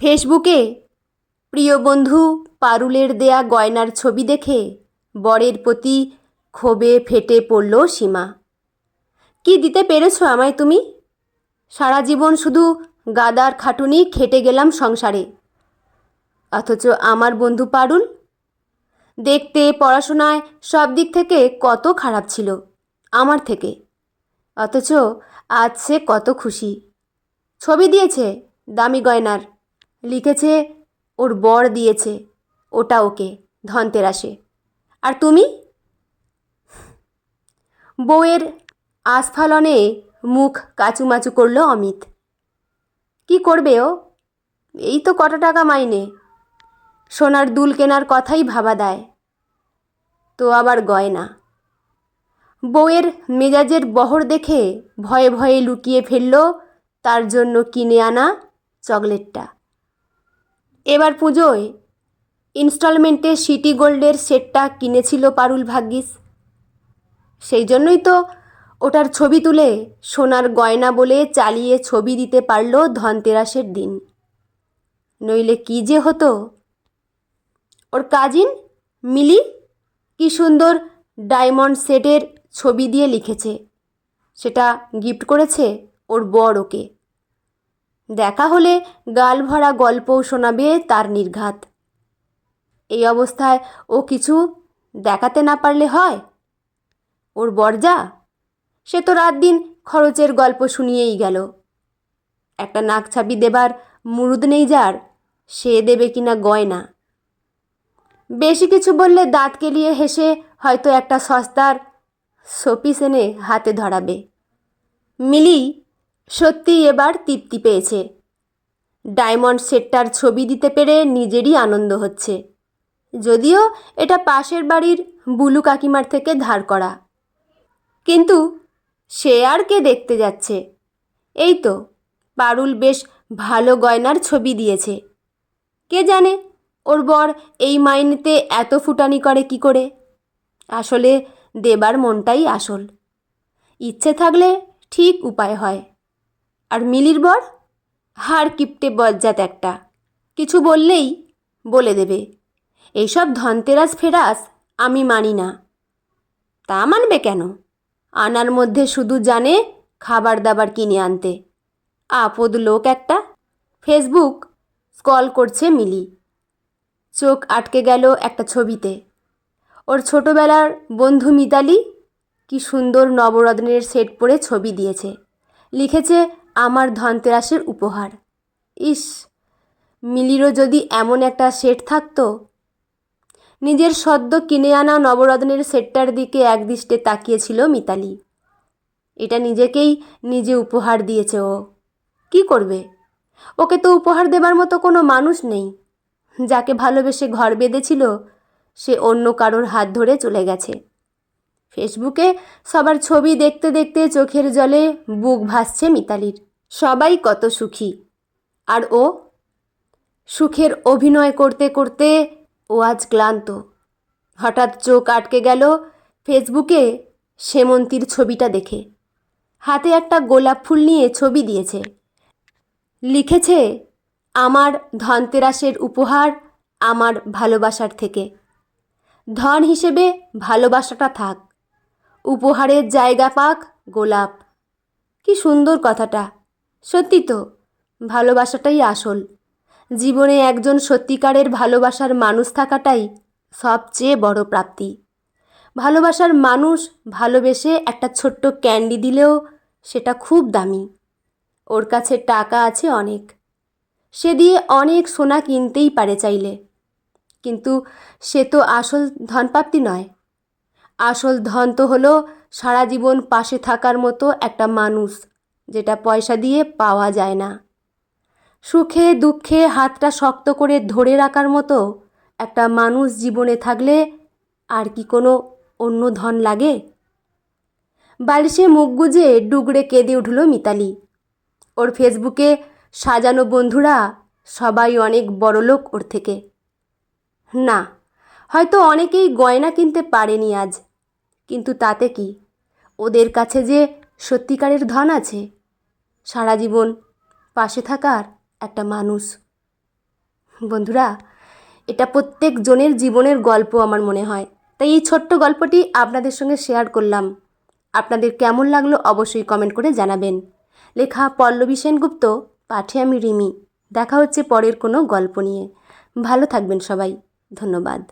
ফেসবুকে? প্রিয় বন্ধু, পারুলের দেয়া গয়নার ছবি দেখে বরের প্রতি ক্ষোভে ফেটে পড়ল সীমা। কি দিতে পেরেছ আমায় তুমি? সারা জীবন শুধু গাদার খাটুনি খেটে গেলাম সংসারে। অথচ আমার বন্ধু পারুল? দেখতে, পড়াশোনায় সব দিক থেকে কত খারাপ ছিল, আমার থেকে। অথচ আজ সে কত খুশি। ছবি দিয়েছে দামি গয়নার। লিখেছে, ওর বর দিয়েছে, ওটা ওকে, ধনতেরাসে। আর তুমি? বউয়ের আস্ফালনে মুখ কাচুমাচু করল অমিত। কি করবে ও? এই তো কত টাকা মাইনে। সোনার দুল কেনার কথাই ভাবা দেয়। তো আবার গয়না। বউয়ের মেজাজের বহর দেখে ভয়ে ভয়ে লুকিয়ে ফেলল, তার জন্য কিনে আনা চকলেটটা। এবার পুজোয় ইনস্টলমেন্টে সিটি গোল্ডের সেটটা কিনেছিল পারুল ভাগ্যিস। সেই জন্যই তো ওটার ছবি তুলে সোনার গয়না বলে চালিয়ে ছবি দিতে পারল ধনতেরাসের দিন। নইলে কি যে হতো? ওর কাজিন মিলি কি সুন্দর ডায়মন্ড সেটের ছবি দিয়ে লিখেছে। সেটা গিফট করেছে ওর বর ওকে। দেখা হলে গাল ভরা গল্পও শোনাবে তার নির্ঘাত। এই অবস্থায় ও কিছু দেখাতে না পারলে হয়? ওর বরজা? সে তো রাত দিন খরচের গল্প শুনিয়েই গেল। একটা নাকছাবি দেবার মুরুদ নেই যার, সে দেবে কিনা গয়না। বেশি কিছু বললে দাঁত কেলিয়ে হেসে হয়তো একটা সস্তার শোপিস এনে হাতে ধরাবে। মিলি সত্যি এবার তৃপ্তি পেয়েছে। ডায়মন্ড সেটটার ছবি দিতে পেরে নিজেরই আনন্দ হচ্ছে। যদিও এটা পাশের বাড়ির বুলু কাকিমার থেকে ধার করা। কিন্তু সে আর কে দেখতে যাচ্ছে? এই তো, পারুল বেশ ভালো গয়নার ছবি দিয়েছে। কে জানে ওর বর এই মাইনেতে এত ফুটানি করে কি করে? আসলে দেবার মনটাই আসল। ইচ্ছে থাকলে ঠিক উপায় হয়। আর মিলির বর? হাড় কিপটে বজ্জাত একটা। কিছু বললেই বলে দেবে। এইসব ধনতেরাস ফেরাস আমি মানি না। তা মানবে কেন? আনার মধ্যে শুধু জানে খাবার দাবার কিনে আনতে। আপদ লোক একটা। ফেসবুক স্কল করছে মিলি। চোখ আটকে গেল একটা ছবিতে। ওর ছোটোবেলার বন্ধু মিতালি কি সুন্দর নবরত্নের সেট পরে ছবি দিয়েছে। লিখেছে আমার ধনতেরাসের উপহার। ইস, মিলিরও যদি এমন একটা সেট থাকতো? নিজের সদ্য কিনে আনা নবরত্নের সেটটার দিকে একদৃষ্টে তাকিয়েছিল মিতালি। এটা নিজেকেই নিজে উপহার দিয়েছে ও। কি করবে? ওকে তো উপহার দেবার মতো কোনো মানুষ নেই। যাকে ভালোবেসে ঘর বেঁধেছিল, সে অন্য কারোর হাত ধরে চলে গেছে। ফেসবুকে সবার ছবি দেখতে দেখতে চোখের জলে বুক ভাসছে মিতালির। সবাই কত সুখী। আর ও? সুখের অভিনয় করতে করতে ও আজ ক্লান্ত। হঠাৎ চোখ আটকে গেল ফেসবুকে সেমন্তীর ছবিটা দেখে। হাতে একটা গোলাপ ফুল নিয়ে ছবি দিয়েছে। লিখেছে, আমার ধনতেরাসের উপহার আমার ভালোবাসার থেকে। ধন হিসেবে ভালোবাসাটা থাক। উপহারের জায়গা পাক গোলাপ। কি সুন্দর কথাটা। সত্যি তো, ভালোবাসাটাই আসল। জীবনে একজন সত্যিকারের ভালোবাসার মানুষ থাকাটাই সবচেয়ে বড় প্রাপ্তি। ভালোবাসার মানুষ ভালোবেসে একটা ছোট্ট ক্যান্ডি দিলেও সেটা খুব দামি। ওর কাছে টাকা আছে অনেক। সে দিয়ে অনেক সোনা কিনতেই পারে চাইলে। কিন্তু সে তো আসল ধনপ্রাপ্তি নয়। আসল ধন তো হলো সারা জীবন পাশে থাকার মতো একটা মানুষ। যেটা পয়সা দিয়ে পাওয়া যায় না। সুখে দুঃখে হাতটা শক্ত করে ধরে রাখার মতো একটা মানুষ জীবনে থাকলে আর কি কোনো অন্য ধন লাগে? বালিশে মুখ গুজে ডুগরে কেঁদে উঠল মিতালি। ওর ফেসবুকে সাজানো বন্ধুরা সবাই অনেক বড়লোক ওর থেকে। না, হয়তো অনেকেই গয়না কিনতে পারেনি আজ, কিন্তু তাতে কি? ওদের কাছে যে সত্যিকারের ধন আছে? সারা জীবন পাশে থাকার একটা মানুষ। বন্ধুরা, এটা প্রত্যেক জনের জীবনের গল্প আমার মনে হয়। তাই এই ছোট্ট গল্পটি আপনাদের সঙ্গে শেয়ার করলাম। আপনাদের কেমন লাগল অবশ্যই কমেন্ট করে জানাবেন। লেখা পল্লবী সেনগুপ্ত, পাঠে আমি রিমি। দেখা হচ্ছে পরের কোনো গল্প নিয়ে। ভালো থাকবেন সবাই। ধন্যবাদ।